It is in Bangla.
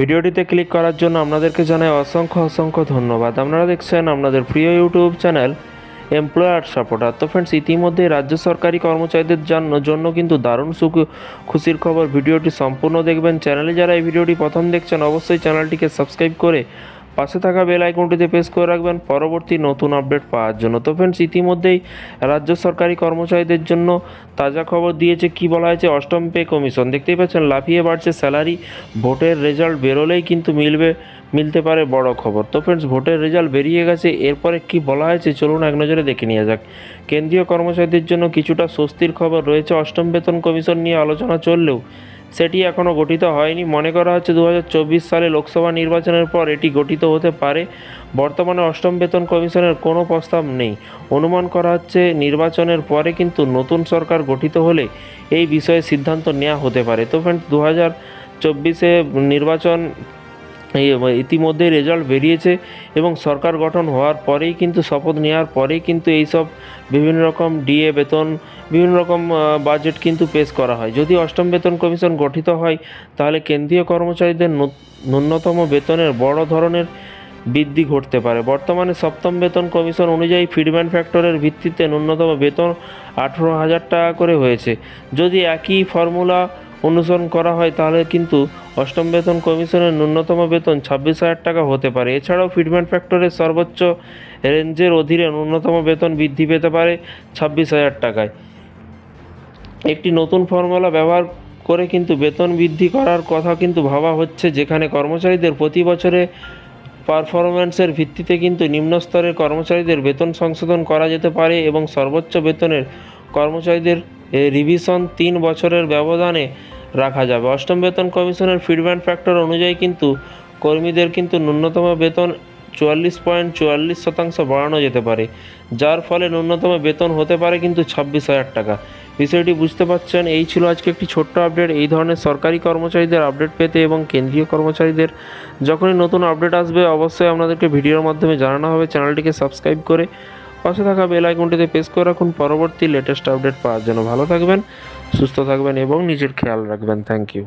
ভিডিওটিতে ক্লিক করার জন্য আপনাদেরকে জানাই অসংখ্য অসংখ্য ধন্যবাদ। আপনারা দেখছেন আপনাদের প্রিয় ইউটিউব চ্যানেল এমপ্লয়ার সাপোর্টার। তো ফ্রেন্ডস ইতিমধ্যে রাজ্য সরকারি কর্মচারীদের জন্য জন্য কিন্তু দারুণ সুখ খুশির খবর। ভিডিওটি সম্পূর্ণ দেখবেন। চ্যানেলে যারা এই ভিডিওটি প্রথম দেখছেন, অবশ্যই চ্যানেলটিকে সাবস্ক্রাইব করে পাশে থাকা বেল আইকনটিতে প্রেস করে রাখবেন পরবর্তী নতুন আপডেট পাওয়ার জন্য। তো ফ্রেন্ডস ইতিমধ্যেই রাজ্য সরকারি কর্মচারীদের জন্য তাজা খবর দিয়েছে কি বলা হয়েছে, অষ্টম পে কমিশন। দেখতেই পাচ্ছেন, লাফিয়ে বাড়ছে স্যালারি ভোটের রেজাল্ট বেরোলেই কিন্তু মিলবে, মিলতে পারে বড় খবর। তো ফ্রেন্ডস ভোটের রেজাল্ট বেরিয়ে গেছে, এরপরে কি বলা হয়েছে চলুন এক নজরে দেখে নিয়ে যাক। কেন্দ্রীয় কর্মচারীদের জন্য কিছুটা স্বস্তির খবর রয়েছে, অষ্টম বেতন কমিশন নিয়ে আলোচনা চললেও সেটি এখনও গঠিত হয়নি। মনে করা হচ্ছে দু হাজার চব্বিশ সালে লোকসভা নির্বাচনের পর এটি গঠিত হতে পারে। বর্তমানে অষ্টম বেতন কমিশনের কোনো প্রস্তাব নেই। অনুমান করা হচ্ছে নির্বাচনের পরে কিন্তু নতুন সরকার গঠিত হলে এই বিষয়ে সিদ্ধান্ত নেওয়া হতে পারে। তো ফ্রেন্ডস দু হাজার চব্বিশে নির্বাচন ইতিমধ্যে রেজাল্ট বেরিয়েছে এবং সরকার গঠন হওয়ার পরেই কিন্তু, শপথ নেওয়ার পরেই কিন্তু এইসব বিভিন্ন রকম ডিএ বেতন, বিভিন্ন রকম বাজেট কিন্তু পেশ করা হয়। যদি অষ্টম বেতন কমিশন গঠিত হয়, তাহলে কেন্দ্রীয় কর্মচারীদের ন্যূনতম বেতনের বড় ধরনের বৃদ্ধি ঘটতে পারে। বর্তমানে সপ্তম বেতন কমিশন অনুযায়ী ফিডম্যান ফ্যাক্টরের ভিত্তিতে ন্যূনতম বেতন আঠেরো হাজার টাকা করে হয়েছে। যদি একই ফর্মুলা অনুসরণ করা হয়, তাহলে কিন্তু অষ্টম বেতন কমিশনের ন্যূনতম বেতন ছাব্বিশ হাজার টাকা হতে পারে। এছাড়াও ফিডম্যান ফ্যাক্টরের সর্বোচ্চ রেঞ্জের অধীনে ন্যূনতম বেতন বৃদ্ধি পেতে পারে ছাব্বিশ হাজার টাকায়। একটি নতুন ফর্মুলা ব্যবহার করে কিন্তু বেতন বৃদ্ধি করার কথা কিন্তু ভাবা হচ্ছে, যেখানে কর্মচারীদের প্রতি বছরে পারফরম্যান্সের ভিত্তিতে কিন্তু নিম্ন স্তরের কর্মচারীদের বেতন সংশোধন করা যেতে পারে এবং সর্বোচ্চ বেতনের কর্মচারীদের রিভিশন তিন বছরের ব্যবধানে রাখা যাবে। অষ্টম বেতন কমিশনের ফিডব্যাক ফ্যাক্টর অনুযায়ী কিন্তু কর্মীদের কিন্তু ন্যূনতম বেতন চুয়াল্লিশ পয়েন্ট চুয়াল্লিশ শতাংশ বাড়ানো যেতে পারে, যার ফলে ন্যূনতম বেতন হতে পারে কিন্তু ছাব্বিশ হাজার টাকা। বিষয়টি বুঝতে পারছেন, এই ছিল আজকে একটি ছোট্ট আপডেট এই ধরনের সরকারি কর্মচারীদের আপডেট পেতে এবং কেন্দ্রীয় কর্মচারীদের যখনই নতুন আপডেট আসবে, অবশ্যই আপনাদেরকে ভিডিওর মাধ্যমে জানানো হবে। চ্যানেলটিকে সাবস্ক্রাইব করে পাশে থাকা বেল আইকনটিতে প্রেস করে রাখুন। পরবর্তী লেটেস্ট আপডেট পাওয়ার জন্য ভালো থাকবেন। সুস্থ থাকবেন এবং নিজের খেয়াল রাখবেন। Thank you